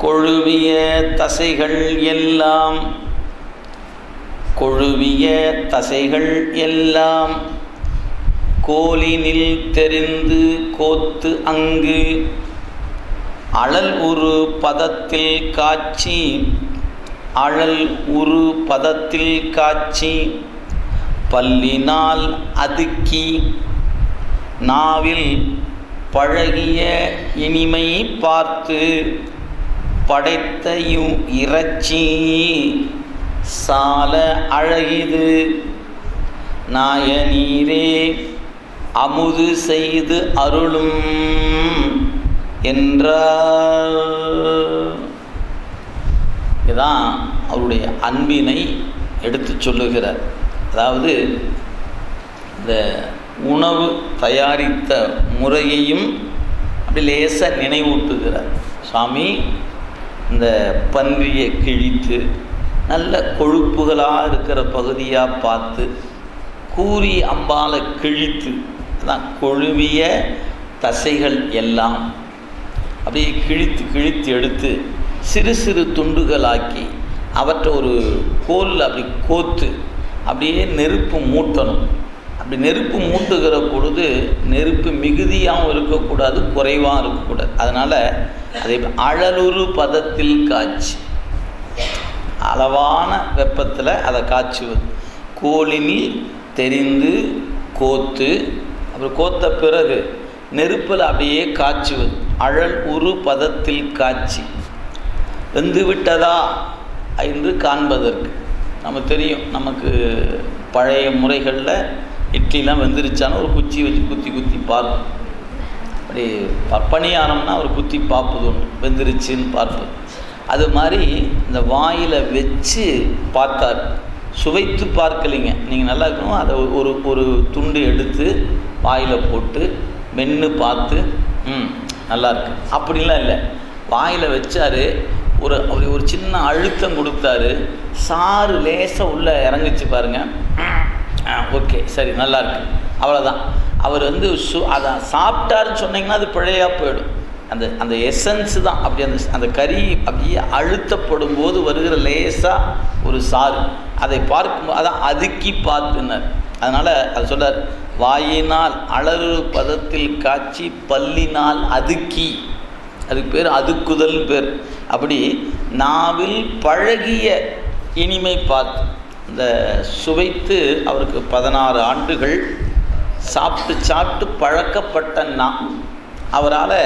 கொழுவிய தசைகள் எல்லாம் கொழுவிய தசைகள் எல்லாம் கோலினில் தெரிந்து கோத்து அங்கு அழல் உரு பதத்தில் காட்சி அழல் உரு பதத்தில் காட்சி பல்லினால் அதுக்கி நாவில் பழகிய இனிமை பார்த்து படைத்த இறைச்சி சால அழகிது. நாயனீரே அமுது செய்து அருளும் என்றார். இதுதான் அவருடைய அன்பினை எடுத்து சொல்லுகிறார். அதாவது இந்த உணவு தயாரித்த முறையையும் அப்படி லேசாக நினைவூட்டுகிறார். சுவாமி இந்த பன்றியை கிழித்து நல்ல கொழுப்புகளாக இருக்கிற பகுதியாக பார்த்து கூறி அம்பாலை கிழித்து அதான் கொழுவிய தசைகள் எல்லாம் அப்படியே கிழித்து கிழித்து எடுத்து சிறு சிறு துண்டுகளாக்கி அவற்றை ஒரு கோலில் அப்படி கோத்து அப்படியே நெருப்பு மூட்டணும். அப்படி நெருப்பு மூட்டுகிற பொழுது நெருப்பு மிகுதியாகவும் இருக்கக்கூடாது குறைவாகவும் இருக்கக்கூடாது. அதனால் அதே அழலுரு பதத்தில் காய்ச்சி அளவான வெப்பத்தில் அதை காய்ச்சுவது கோலினில் தெரிந்து கோத்து அப்புறம் கோத்த பிறகு நெருப்பில் அப்படியே காய்ச்சுவது அழல் உரு பதத்தில் காய்ச்சி வெந்து விட்டதா என்று காண்பதற்கு. நம்ம தெரியும் நமக்கு பழைய முறைகளில் இட்லிலாம் வெந்துருச்சான்னு ஒரு குச்சி வச்சு குத்தி குத்தி பார்ப்போம். அப்படி பணியாரம்னா அவர் குத்தி பார்ப்பது ஒன்று வெந்துருச்சுன்னு பார்ப்பது அது மாதிரி இந்த வாயில் வச்சு பார்த்தார் சுவைத்து பார்க்கலிங்க. நீங்கள் நல்லா இருக்கணும். அதை ஒரு ஒரு துண்டு எடுத்து வாயில் போட்டு மென்று பார்த்து ம் நல்லாயிருக்கு அப்படிலாம் இல்லை. வாயில் வச்சார் ஒரு அப்படி ஒரு சின்ன அழுத்தம் கொடுத்தாரு. சாறு லேசாக உள்ளே இறங்குச்சு பாருங்கள் ஓகே. சரி நல்லாயிருக்கு அவ்வளோதான் அவர் வந்து சு அதை சாப்பிட்டாருன்னு சொன்னீங்கன்னா அது பிழையாக போயிடும். அந்த அந்த எசன்ஸ் தான். அப்படி அந்த அந்த கறி அப்படியே அழுத்தப்படும் போது வருகிற லேசாக ஒரு சாறு. அதை பார்க்கும் அதான் அதுக்கி பார்த்துனர். அதனால் அது சொல்கிறார் வாயினால் அலறு பதத்தில் காய்ச்சி பல்லினால் அதுக்கி. அதுக்கு பேர் அதுக்குதல் பேர். அப்படி நாவில் பழகிய இனிமை பார்த்து இந்த சுவைத்து அவருக்கு பதினாறு ஆண்டுகள் சாப்பிட்டு சாப்பிட்டு பழக்கப்பட்ட நா அவரால்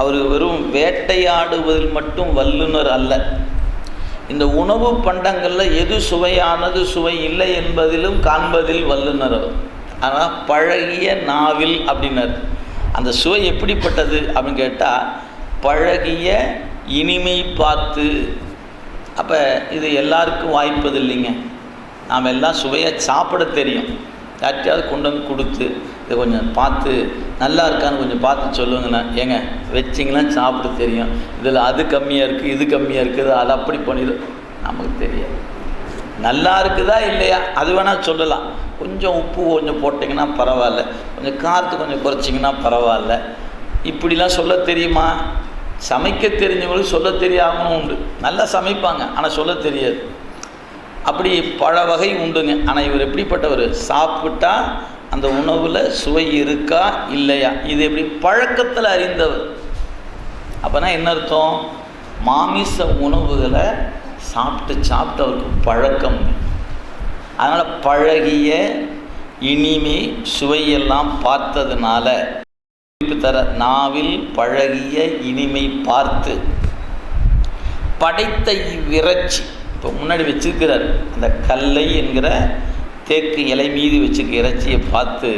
அவர் வெறும் வேட்டையாடுவதில் மட்டும் வல்லுனர் அல்ல. இந்த உணவு பண்டங்களில் எது சுவையானது சுவை இல்லை என்பதிலும் காண்பதில் வல்லுனர் அவர். ஆனால் பழகிய நாவில் அப்படின்னார். அந்த சுவை எப்படிப்பட்டது அப்படின்னு கேட்டால் பழகிய இனிமை பார்த்து. அப்போ இது எல்லாருக்கும் வாய்ப்பது இல்லைங்க நாம் எல்லாம் சுவையாக சாப்பிட தெரியும். யார்கிட்டயாவது கொண்டு வந்து கொடுத்து இதை கொஞ்சம் பார்த்து நல்லா இருக்கான்னு கொஞ்சம் பார்த்து சொல்லுங்கண்ணா. ஏங்க வச்சிங்கன்னா சாப்பிட தெரியும். இதில் அது கம்மியாக இருக்குது இது கம்மியாக இருக்குது அது அப்படி பண்ணிடு. நமக்கு தெரியாது. நல்லா இருக்குதா இல்லையா? அது வேணால் சொல்லலாம். கொஞ்சம் உப்பு கொஞ்சம் போட்டிங்கன்னா பரவாயில்ல. கொஞ்சம் காரத்து கொஞ்சம் குறைச்சிங்கன்னா பரவாயில்ல. இப்படிலாம் சொல்ல தெரியுமா? சமைக்க தெரிஞ்சவங்களுக்கு சொல்ல தெரியாமலும் உண்டு. நல்லா சமைப்பாங்க ஆனால் சொல்ல தெரியாது. அப்படி பல வகை உண்டுங்க. ஆனால் இவர் எப்படிப்பட்டவர்? சாப்பிட்டா அந்த உணவில் சுவை இருக்கா இல்லையா? இது எப்படி பழக்கத்தில் அறிந்தவர். அப்போனா என்ன அர்த்தம்? மாமிச உணவுகளை சாப்பிட்டு சாப்பிட்டு அவருக்கு பழக்கம். அதனால் பழகிய இனிமை சுவையெல்லாம் பார்த்ததுனால குறிப்பு தர நாவில் பழகிய இனிமை பார்த்து படைத்த இவ்விறச்சி. இப்போ முன்னாடி வச்சிருக்கிறார். அந்த கல்லை என்கிற தேக்கு இலை மீது வச்சுக்க இறைச்சியை பார்த்து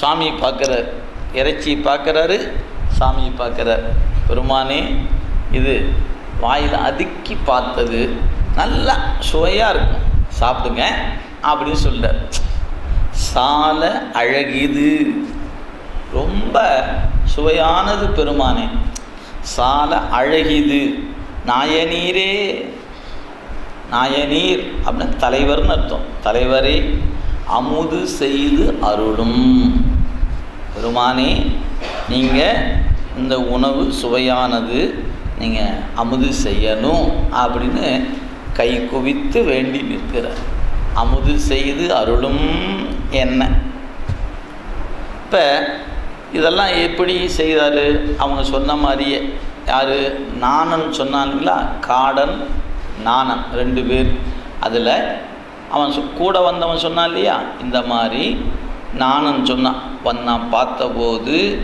சாமியை பார்க்குறார். இறைச்சியை பார்க்குறாரு சாமியை பார்க்குறார். பெருமானே இது வாயில் அதுக்கி பார்த்தது நல்லா சுவையாக இருக்கும். சாப்பிடுங்க அப்படின்னு சொல்கிறார் சால அழகிது. ரொம்ப சுவையானது பெருமானே. சால அழகிது. நாயனீரே நாயனீர் அப்படின்னு தலைவர்னு அர்த்தம். தலைவரே அமுது செய்து அருளும். பெருமானே நீங்கள் இந்த உணவு சுவையானது நீங்கள் அமுது செய்யணும் அப்படின்னு கை குவித்து வேண்டி நிற்கிறார். அமுது செய்து அருளும் என்ன? இப்போ இதெல்லாம் எப்படி செய்தார்? அவங்க சொன்ன மாதிரியே. யார்? நாணன் சொன்னாங்களா காடன் நாணன் ரெண்டு பேர். அதில் அவன் சொ- கூட வந்தவன் சொன்னான் இல்லையா? இந்த மாதிரி நாணன் சொன்னான் வந்தான் பார்த்தபோது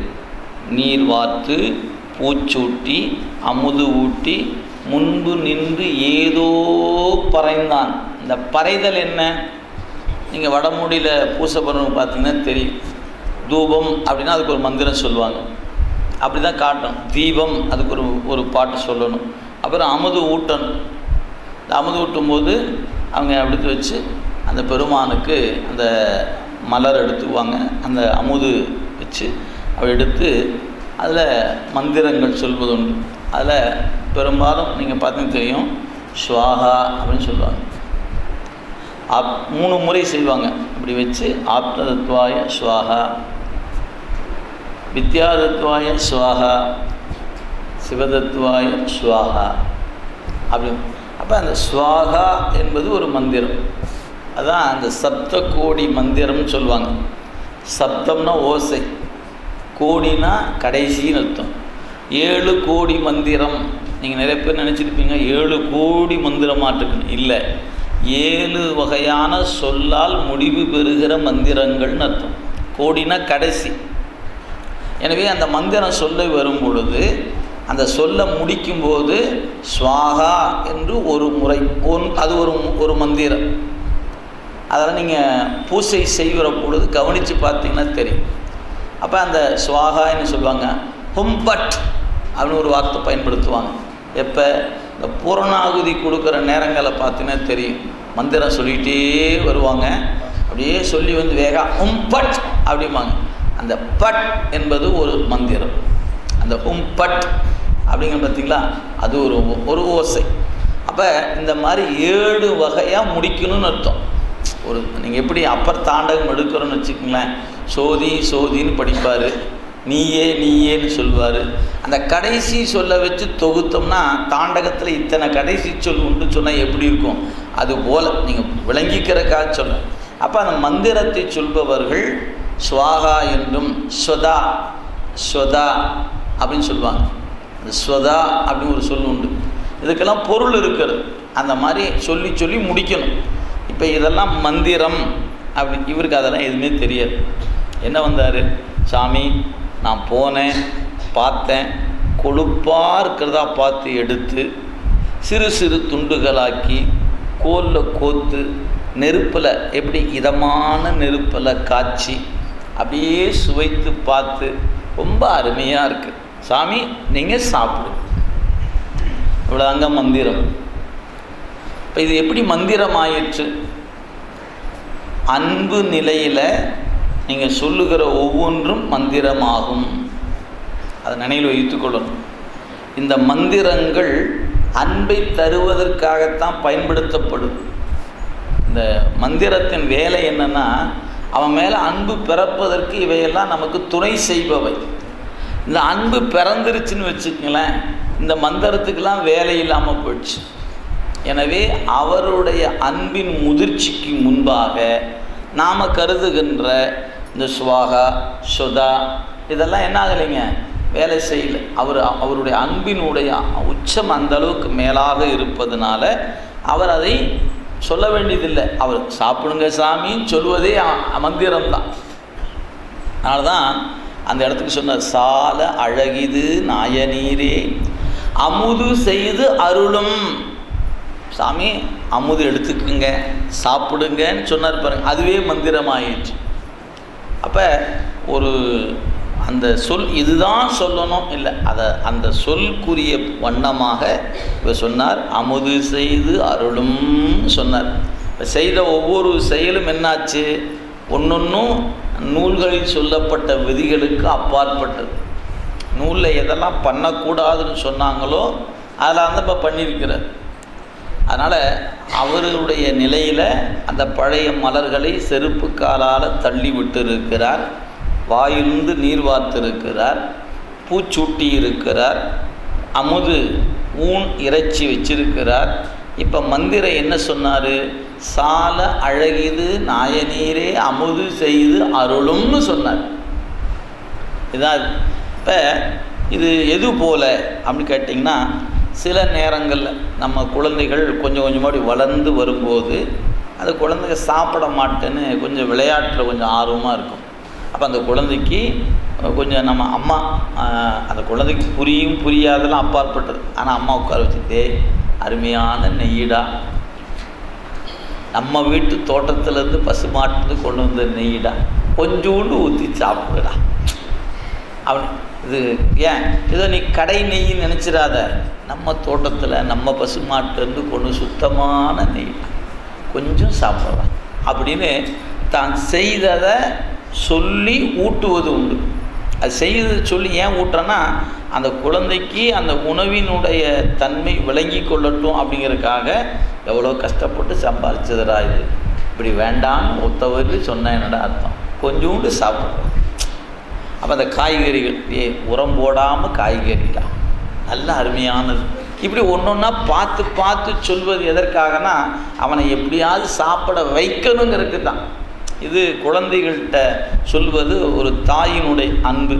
நீர் வார்த்து பூச்சூட்டி அமுது ஊட்டி முன்பு நின்று ஏதோ பறைந்தான். இந்த பறைதல் என்ன? நீங்கள் வடமொழியில் பூசப்படுறவங்க பார்த்தீங்கன்னா தெரியும். தூபம் அப்படின்னா அதுக்கு ஒரு மந்திரம் சொல்லுவாங்க. அப்படி தான் காட்டணும். தீபம் அதுக்கு ஒரு ஒரு பாட்டு சொல்லணும். அப்புறம் அமுது ஊட்டணும். அமுது ஊட்டும் போது அவங்க எடுத்து வச்சு அந்த பெருமானுக்கு அந்த மலர் எடுத்துக்குவாங்க. அந்த அமுது வச்சு அவ எடுத்து அதில் மந்திரங்கள் சொல்வது உண்டு அதில் பெரும்பாலும் நீங்கள் பார்த்தீங்கன்னா தெரியும் ஸ்வாகா அப்படின்னு சொல்லுவாங்க. ஆப் மூணு முறை செய்வாங்க. இப்படி வச்சு ஆப்தத்வாய ஸ்வாகா வித்யாதத்வாய ஸ்வாகா சிவதத்வாய ஸ்வாகா அப்படி அப்போ அந்த ஸ்வாகா என்பது ஒரு மந்திரம். அதான் அந்த சப்த கோடி மந்திரம்னு சொல்லுவாங்க. சப்தம்னா ஓசை. கோடினா கடைசின்னு அர்த்தம். ஏழு கோடி மந்திரம். நீங்கள் நிறைய பேர் நினச்சிருப்பீங்க ஏழு கோடி மந்திரமாட்டுக்குன்னு. இல்லை. ஏழு வகையான சொல்லால் முடிவு பெறுகிற மந்திரங்கள்னு அர்த்தம். கோடினா கடைசி. எனவே அந்த மந்திரம் சொல்ல வரும் பொழுது அந்த சொல்ல முடிக்கும்போது ஸ்வாகா என்று ஒரு முறை ஒன் அது ஒரு ஒரு மந்திரம். அதெல்லாம் நீங்கள் பூசை செய்கிற பொழுது கவனித்து பார்த்தீங்கன்னா தெரியும். அப்போ அந்த ஸ்வாகான்னு சொல்லுவாங்க? ஹும்பட் அப்படின்னு ஒரு வார்த்தை பயன்படுத்துவாங்க. எப்போ? இந்த பூரணாகுதி கொடுக்குற நேரங்களை பார்த்தீங்கன்னா தெரியும். மந்திரம் சொல்லிகிட்டே வருவாங்க. அப்படியே சொல்லி வந்து வேகா ஹும்பட் அப்படிம்பாங்க. அந்த பட் என்பது ஒரு மந்திரம். அந்த ஹும்பட் அப்படிங்கிற பார்த்தீங்களா? அது ஒரு ஒரு ஓசை. அப்போ இந்த மாதிரி ஏழு வகையாக முடிக்கணும்னு அர்த்தம். ஒரு நீங்கள் எப்படி அப்பர் தாண்டகம் எடுக்கிறோன்னு வச்சுக்கோங்களேன். சோதி சோதின்னு படிப்பார். நீயே நீயேன்னு சொல்லுவார். அந்த கடைசி சொல்ல வச்சு தொகுத்தோம்னா தாண்டகத்தில் இத்தனை கடைசி சொல் உண்டு சொன்னால் எப்படி இருக்கும்? அது போல். நீங்கள் விளங்கிக்கிறக்காக சொல்ல அப்போ அந்த மந்திரத்தை சொல்பவர்கள் ஸ்வாகா என்றும் ஸ்வதா ஸ்வதா அப்படின்னு சொல்லுவாங்க. அந்த ஸ்வதா அப்படின்னு ஒரு சொல் உண்டு. இதுக்கெல்லாம் பொருள் இருக்கிறது. அந்த மாதிரி சொல்லி சொல்லி முடிக்கணும். இப்போ இதெல்லாம் மந்திரம் அப்படி இவருக்கு அதெல்லாம் எதுவுமே தெரியாது. என்ன வந்தார்? சாமி நான் போனேன் பார்த்தேன். கொழுப்பாக இருக்கிறதா பார்த்து எடுத்து சிறு சிறு துண்டுகளாக்கி கோலில் கோத்து நெருப்பில் எப்படி இதமான நெருப்பில் காய்ச்சி அப்படியே சுவைத்து பார்த்து ரொம்ப அருமையாக இருக்குது சாமி நீங்கள் சாப்பிடுங்க இவ்வளோதாங்க மந்திரம். இப்போ இது எப்படி மந்திரம் ஆயிற்று அன்பு நிலையில் நீங்கள் சொல்லுகிற ஒவ்வொன்றும் மந்திரமாகும். அதை நினைவில் வைத்துக்கொள்ளணும் இந்த மந்திரங்கள் அன்பை தருவதற்காகத்தான் பயன்படுத்தப்படும். இந்த மந்திரத்தின் வேலை என்னென்னா அவன் மேலே அன்பு பிறப்பதற்கு இவையெல்லாம் நமக்கு துணை செய்பவை. இந்த அன்பு பிறந்துருச்சுன்னு வச்சுக்கங்களேன் இந்த மந்திரத்துக்கெல்லாம் வேலை இல்லாமல் போயிடுச்சு. எனவே அவருடைய அன்பின் முதிர்ச்சிக்கு முன்பாக நாம் கருதுகின்ற இந்த சுவாகா சுதா இதெல்லாம் என்ன ஆகலைங்க? வேலை செய்யல. அவர் அவருடைய அன்பினுடைய உச்சம் அந்த அளவுக்கு மேலாக இருப்பதனால அவர் அதை சொல்ல வேண்டியதில்லை. அவர் சாப்பிடுங்க சாமின்னு சொல்வதே மந்திரம் மந்திரம்தான். அதனால தான் அந்த இடத்துக்கு சொன்ன சால அழகிது நாயநீரே அமுது செய்து அருளும். சாமி அமுது எடுத்துக்குங்க சாப்பிடுங்கன்னு சொன்னார் பாருங்க அதுவே மந்திரமாயிடுச்சு அப்போ ஒரு அந்த சொல் இதுதான் சொல்லணும் இல்லை அதை அந்த சொல்குரிய வண்ணமாக இவர் சொன்னார் அமுது செய்து அருளும் சொன்னார். இப்போ செய்த ஒவ்வொரு செயலும் என்னாச்சு? ஒன்றொன்றும் நூல்களில் சொல்லப்பட்ட விதிகளுக்கு அப்பாற்பட்டது. நூலில் எதெல்லாம் பண்ணக்கூடாதுன்னு சொன்னாங்களோ அதில் அந்த இப்போ பண்ணியிருக்கிறார். அதனால் அவர்களுடைய நிலையில் அந்த பழைய மலர்களை செருப்பு காலால் தள்ளி விட்டு இருக்கிறார் வாயிலிருந்து நீர் வார்த்திருக்கிறார். பூச்சூட்டி இருக்கிறார். அமுது ஊன் இறைச்சி வச்சிருக்கிறார். இப்போ மந்திரம் என்ன சொன்னார்? சால அழகிது நாயநீரே அமுது செய்து அருளும்னு சொன்னார். இதான் இப்போ இது எது போல அப்படின்னு கேட்டிங்கன்னா சில நேரங்களில் நம்ம குழந்தைகள் கொஞ்சம் கொஞ்சமாடி வளர்ந்து வரும்போது அந்த குழந்தைங்க சாப்பிட மாட்டேன்னு கொஞ்சம் விளையாட்டில் கொஞ்சம் ஆர்வமாக இருக்கும். அப்போ அந்த குழந்தைக்கு கொஞ்சம் நம்ம அம்மா அந்த குழந்தைக்கு புரியும் புரியாதெல்லாம் அப்பாற்பட்டது. ஆனால் அம்மா உட்கார வச்சுட்டே அருமையான நெய்யிடா நம்ம வீட்டு தோட்டத்துலேருந்து பசுமாட்டு கொண்டு வந்த நெய்யிடா கொஞ்சோண்டு ஊற்றி சாப்பிடுடா. அவன் இது ஏன்? ஏதோ நீ கடை நெய் நினச்சிடாத. நம்ம தோட்டத்தில் நம்ம பசுமாட்டிலேருந்து கொண்டு சுத்தமான நெய். கொஞ்சம் சாப்பிடலாம். அப்படின்னு தான் செய்ததை சொல்லி ஊட்டுவது உண்டு. அது செய்ததை சொல்லி ஏன் ஊட்டுறேன்னா அந்த குழந்தைக்கு அந்த உணவினுடைய தன்மை விளங்கி கொள்ளட்டும் அப்படிங்கிறதுக்காக எவ்வளோ கஷ்டப்பட்டு சம்பாதிச்சதுடா இது. இப்படி வேண்டாம்னு ஒத்தவருக்கு சொன்ன என்னடா அர்த்தம்? கொஞ்சோண்டு சாப்பிட்றோம் அப்போ அந்த காய்கறிகள் ஏ உரம் போடாமல் காய்கறிடா. நல்ல அருமையானது. இப்படி ஒன்று ஒன்றா பார்த்து பார்த்து சொல்வது எதற்காகனா அவனை எப்படியாவது சாப்பிட வைக்கணுங்கிறதுக்கு தான் இது குழந்தைகள்கிட்ட சொல்வது ஒரு தாயினுடைய அன்பு.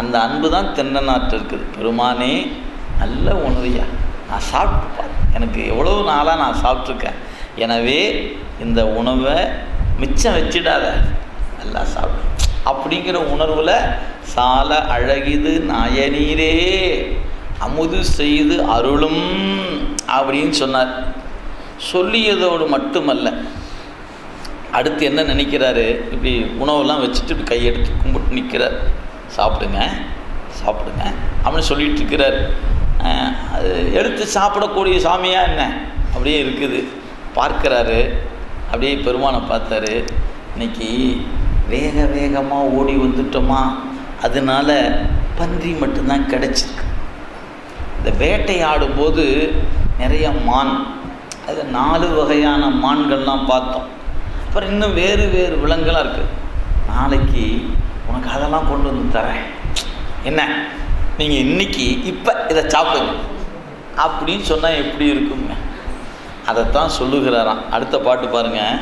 அந்த அன்பு தான் தென்னநாட்டு இருக்குது பெருமானே நல்ல உணவையா நான் சாப்பிட்டு எனக்கு எவ்வளோ நாளாக நான் சாப்பிட்ருக்கேன் எனவே இந்த உணவை மிச்சம் வச்சிடாத. நல்லா சாப்பிடு. அப்படிங்கிற உணர்வில் சால அழகிது நாயனீரே. அமுது செய்து அருளும் அப்படின்னு சொன்னார். சொல்லியதோடு மட்டுமல்ல அடுத்து என்ன நினைக்கிறாரு? இப்படி உணவெல்லாம் வச்சுட்டு இப்படி கையெடுத்து கும்பிட்டு நிற்கிறார் சாப்பிடுங்க சாப்பிடுங்க அப்படின்னு சொல்லிட்டு இருக்கிறார் அது எடுத்து சாப்பிடக்கூடிய சாமியாக என்ன? அப்படியே இருக்குது. பார்க்குறாரு. அப்படியே பெருமானை பார்த்தாரு. இன்னைக்கு வேக வேகமாக ஓடி வந்துட்டோமா? அதனால பன்றி மட்டும்தான் கிடச்சிருக்கு. இந்த வேட்டையாடும் போது நிறைய மான் அது நாலு வகையான மான்கள்லாம் பார்த்தோம். அப்புறம் இன்னும் வேறு வேறு விலங்குலாம் இருக்குது. நாளைக்கு உனக்கு அதெல்லாம் கொண்டு வந்து தரேன். என்ன? நீங்கள் இன்னைக்கு இப்போ இதை சாப்பிடுங்க. அப்படின்னு சொன்னால் எப்படி இருக்குங்க அதைத்தான் சொல்லுகிறாராம். அடுத்த பாட்டு பாருங்கள்